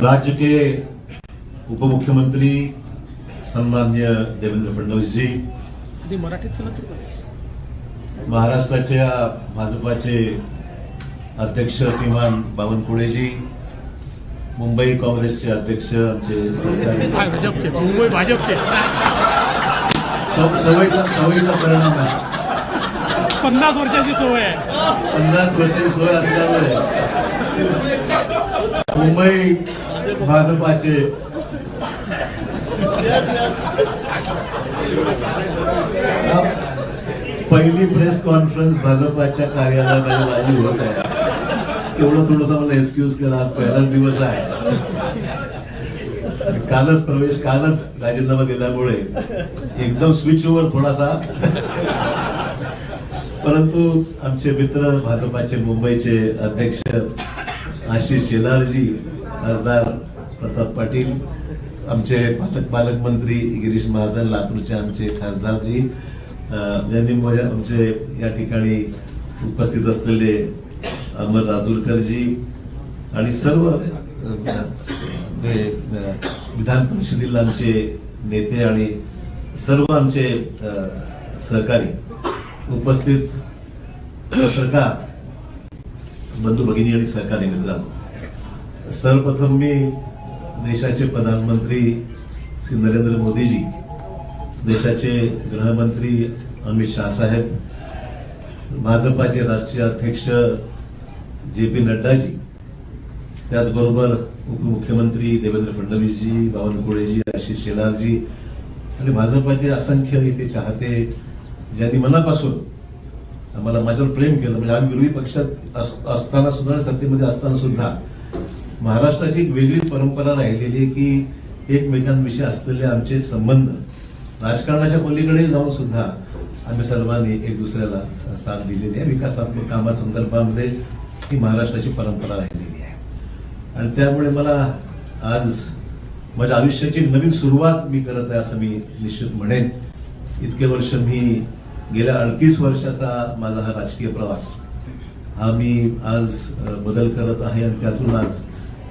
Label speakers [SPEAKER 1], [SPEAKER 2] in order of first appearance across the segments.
[SPEAKER 1] राज्य के उप मुख्यमंत्री सन्मान्य देवेंद्र फडणवीस जी. महाराष्ट्राच्या भाजपाचे अध्यक्ष श्रीमान बावनकुळेजी मुंबई काँग्रेसचे अध्यक्ष आमचे
[SPEAKER 2] मुंबई भाजपचे.
[SPEAKER 1] सवयीचा सवयीचा परिणाम आहे.
[SPEAKER 2] पन्नास वर्षाची सवय आहे.
[SPEAKER 1] पन्नास वर्षाची सोय असल्यामुळे मुंबई भाजपाचे. पहिली प्रेस कॉन्फरन्स भाजपाच्या कार्यालयामध्ये माझी होत आहे. तेवढं थोडस मला एक्सक्यूज करा आज पहिलाच दिवस आहे. कालच प्रवेश कालच राजीनामा दिल्यामुळे एकदम स्विच ओव्हर थोडासा. परंतु आमचे मित्र भाजपाचे मुंबईचे अध्यक्ष आशिष शेलारजी खासदार प्रताप पाटील आमचे पालक पालकमंत्री गिरीश महाजन लातूरचे आमचे खासदारजी ज्यांनी आमचे या ठिकाणी उपस्थित असलेले अमर राजूरकरजी आणि सर्व म्हणजे, विधान परिषदेला आमचे नेते आणि सर्व आमचे सहकारी उपस्थित पत्रकार बंधू भगिनी आणि सहकारी मित्रांनो. सर्वप्रथम मी देशाचे प्रधानमंत्री श्री नरेंद्र मोदीजी देशाचे गृहमंत्री अमित शाह साहेब भाजपाचे राष्ट्रीय अध्यक्ष जे पी नड्डाजी त्याचबरोबर उपमुख्यमंत्री देवेंद्र फडणवीसजी बावनकुळेजी आशिष शेलारजी आणि भाजपाचे असंख्य नेते चाहते ज्यांनी मनापासून आम्हाला माझ्यावर प्रेम केलं. म्हणजे आम्ही विरोधी पक्षात अस- असताना सुद्धा सत्तेमध्ये असताना सुद्धा महाराष्ट्राची एक वेगळी परंपरा राहिलेली आहे की एकमेकांविषयी असलेले आमचे संबंध. राजकारणाच्या पलीकडे जाऊन सुद्धा आम्ही सर्वांनी एक दुसऱ्याला साथ दिलेली आहे. विकासात्मक कामासंदर्भामध्ये ही महाराष्ट्राची परंपरा राहिलेली आहे. आणि त्यामुळे मला आज माझ्या आयुष्याची नवीन सुरुवात मी करत आहे असं मी निश्चित म्हणेन. इतके वर्ष मी गेल्या अडतीस वर्षाचा माझा हा राजकीय प्रवास. हा मी आज बदल करत आहे आणि त्यातून आज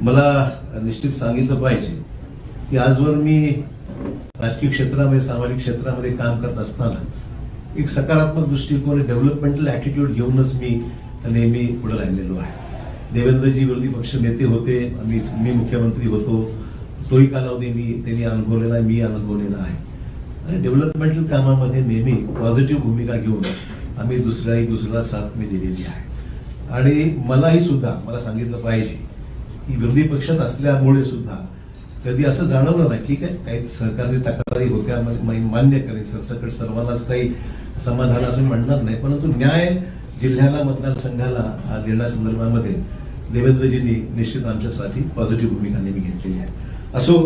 [SPEAKER 1] मला निश्चित सांगितलं पाहिजे की आजवर मी राजकीय क्षेत्रामध्ये सामाजिक क्षेत्रामध्ये काम करत असताना एक सकारात्मक दृष्टिकोन डेव्हलपमेंटल ॲटिट्यूड घेऊनच मी नेहमी पुढे राहिलेलो आहे. देवेंद्रजी विरोधी पक्ष नेते होते आम्ही मी मुख्यमंत्री होतो. तोही कालावधी मी त्यांनी अनुभवलेला आहे मी अनुभवलेला आहे. आणि डेव्हलपमेंटल कामामध्ये नेहमी पॉझिटिव्ह भूमिका घेऊन आम्ही दुसऱ्याही दुसऱ्याला साथ मी दिलेली आहे. आणि मलाही सुद्धा मला सांगितलं पाहिजे की विरोधी पक्षात असल्यामुळे सुद्धा कधी असं जाणवलं नाही. ठीक आहे काही सहकारी तक्रारी होत्या मान्य करेन सरसकट सर्वांनाच काही समाधान असं म्हणणार नाही परंतु न्याय जिल्ह्याला मतदारसंघाला देण्यासंदर्भामध्ये देवेंद्रजींनी निश्चित आमच्यासाठी पॉझिटिव्ह भूमिका नेहमी घेतलेली आहे. असो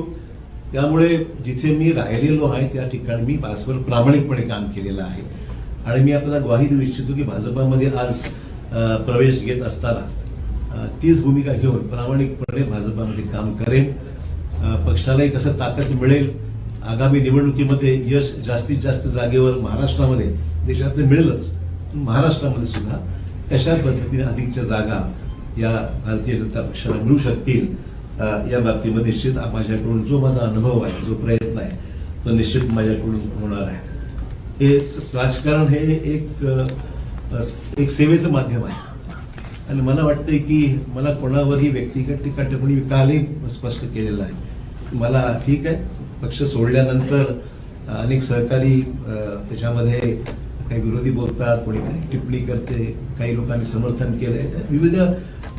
[SPEAKER 1] त्यामुळे जिथे मी राहिलेलो आहे त्या ठिकाणी मी भाजपवर प्रामाणिकपणे काम केलेलं आहे. आणि मी आपल्याला ग्वाही देऊ इच्छितो की भाजपामध्ये आज प्रवेश घेत असताना तीच भूमिका घेऊन प्रामाणिकपणे भाजपामध्ये काम करेल. पक्षालाही कसं ताकद मिळेल आगामी निवडणुकीमध्ये यश जास्तीत जास्त जागेवर महाराष्ट्रामध्ये देशातले मिळेलच महाराष्ट्रामध्ये सुद्धा कशा पद्धतीने अधिकच्या जागा या भारतीय जनता पक्षाला मिळू शकतील या बाबतीमध्ये निश्चित माझ्याकडून जो माझा अनुभव आहे जो प्रयत्न आहे तो निश्चित माझ्याकडून होणार आहे. हे स- राजकारण हे एक एक सेवेचं माध्यम आहे. आणि मला वाटतंय की मला कोणावरही व्यक्तिगत टीका टिप्पणी कालही स्पष्ट केलेलं आहे. मला ठीक आहे. पक्ष सोडल्यानंतर अनेक सहकारी त्याच्यामध्ये काही विरोधी बोलतात कोणी काही टिप्पणी करते काही लोकांनी समर्थन केलंय. विविध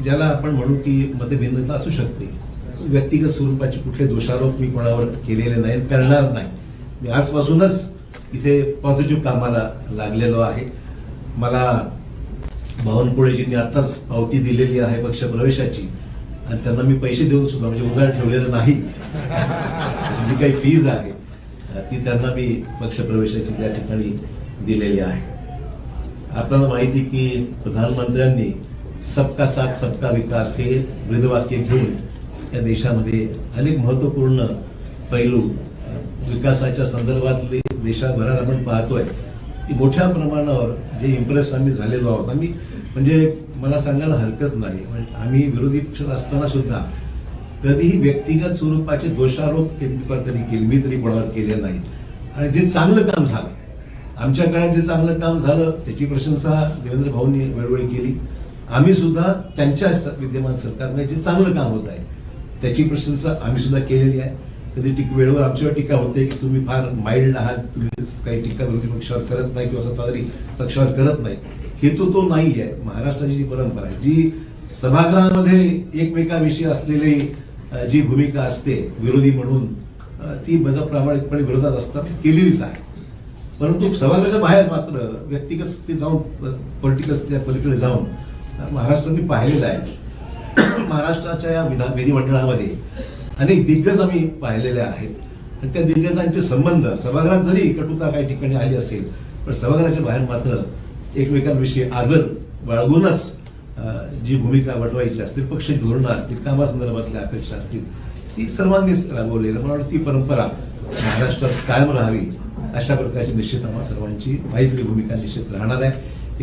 [SPEAKER 1] ज्याला आपण म्हणू की मतभिन्नता असू शकते. व्यक्तिगत स्वरूपाचे कुठले दोषारोप मी कोणावर केलेले नाही करणार नाही. मी आजपासूनच इथे पॉझिटिव्ह कामाला लागलेलो आहे. मला बावनकुळेजींनी आताच पावती दिलेली आहे पक्ष प्रवेशाची आणि त्यांना मी पैसे देऊन सुद्धा म्हणजे उधार ठेवलेलं नाही. जी काही फीज आहे ती त्यांना मी पक्षप्रवेशाची त्या ठिकाणी दिलेली आहे. आपल्याला माहिती की प्रधानमंत्र्यांनी सबका साथ सबका विकास हे ब्रीदवाक्य घेऊन या देशामध्ये अनेक महत्त्वपूर्ण पैलू विकासाच्या संदर्भातले देशाभरात आपण पाहतोय. मोठ्या प्रमाणावर जे इम्प्रेस आम्ही झालेलो आहोत आम्ही म्हणजे मला सांगायला हरकत नाही. आम्ही विरोधी पक्षात असताना सुद्धा कधीही व्यक्तिगत स्वरूपाचे दोषारोप एकमेकावर कधी केले मी तरी कोणावर केले नाही. आणि जे चांगलं काम झालं आमच्या काळात जे चांगलं काम झालं त्याची प्रशंसा देवेंद्र भाऊंनी वेळोवेळी केली. आम्ही सुद्धा त्यांच्या विद्यमान सरकारमध्ये जे चांगलं काम होत आहे त्याची प्रशंसा आम्ही सुद्धा केलेली आहे. कधी टीक वेळेवर आमच्यावर टीका होते की तुम्ही फार माइल्ड आहात तुम्ही काही टीका विरोधी पक्षावर करत नाही किंवा सत्ताधारी पक्षावर करत नाही. हेतू तो नाही आहे महाराष्ट्राची जी परंपरा आहे जी सभागृहामध्ये एकमेकाविषयी असलेली जी भूमिका असते विरोधी म्हणून ती बजा प्रामाणिकपणे विरोधात असताना केलेलीच आहे. परंतु सभागृहाच्या बाहेर मात्र व्यक्तिगत ते जाऊन पॉलिटिकल पलीकडे जाऊन महाराष्ट्र मी पाहिलेलं आहे. महाराष्ट्राच्या या विधान विधिमंडळामध्ये अनेक दिग्गज आम्ही पाहिलेले आहेत. आणि त्या दिग्गजांचे संबंध सभागृहात जरी कटुता काही ठिकाणी आली असेल पण सभागृहाच्या बाहेर मात्र एकमेकांविषयी आदर बाळगूनच जी भूमिका वटवायची असतील पक्षाची धोरणं असतील कामासंदर्भातल्या अपेक्षा असतील ती सर्वांनीच राबवलेली मला वाटतं ती परंपरा महाराष्ट्रात कायम राहावी अशा प्रकारची निश्चित आम्हा सर्वांची माहिती भूमिका निश्चित राहणार आहे.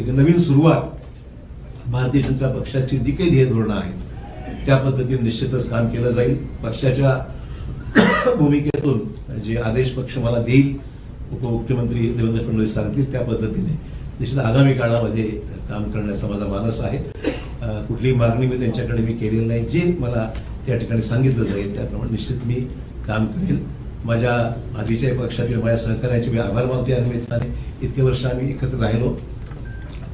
[SPEAKER 1] एक नवीन सुरुवात भारतीय जनता पक्षाची जी काही ध्येय धोरणं आहेत त्या पद्धतीने निश्चितच काम केलं जाईल. पक्षाच्या भूमिकेतून जे आदेश पक्ष मला देईल उपमुख्यमंत्री देवेंद्र फडणवीस सांगतील त्या पद्धतीने निश्चित आगामी काळामध्ये काम करण्याचा माझा मानस आहे. कुठलीही मागणी मी त्यांच्याकडे मी केलेली नाही. जे मला त्या ठिकाणी सांगितलं जाईल त्याप्रमाणे निश्चित मी काम करेल. माझ्या आधीच्या पक्षातील माझ्या सहकार्याचे मी आभार मानते या निमित्ताने इतके वर्ष आम्ही एकत्र राहिलो.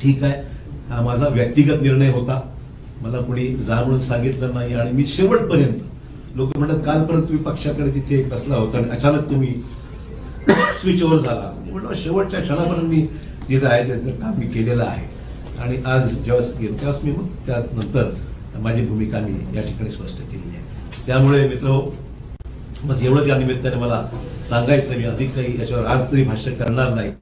[SPEAKER 1] ठीक आहे. हा माझा व्यक्तिगत निर्णय होता. मला कोणी जा म्हणून सांगितलं नाही आणि मी शेवटपर्यंत लोक म्हणतात काल परत तुम्ही पक्षाकडे तिथे बसला होता आणि अचानक तुम्ही स्विच ओव्हर झाला. म्हणलं शेवटच्या क्षणापर्यंत मी जिथं आहे त्याचं काम मी केलेलं आहे. आणि आज ज्यावेळेस गेलो त्यावेळेस मी मग त्यानंतर माझी भूमिका मी या ठिकाणी स्पष्ट केलेली आहे. त्यामुळे मित्र बस एवढंच या निमित्ताने मला सांगायचं मी अधिक काही याच्यावर आज तरी भाष्य करणार नाही.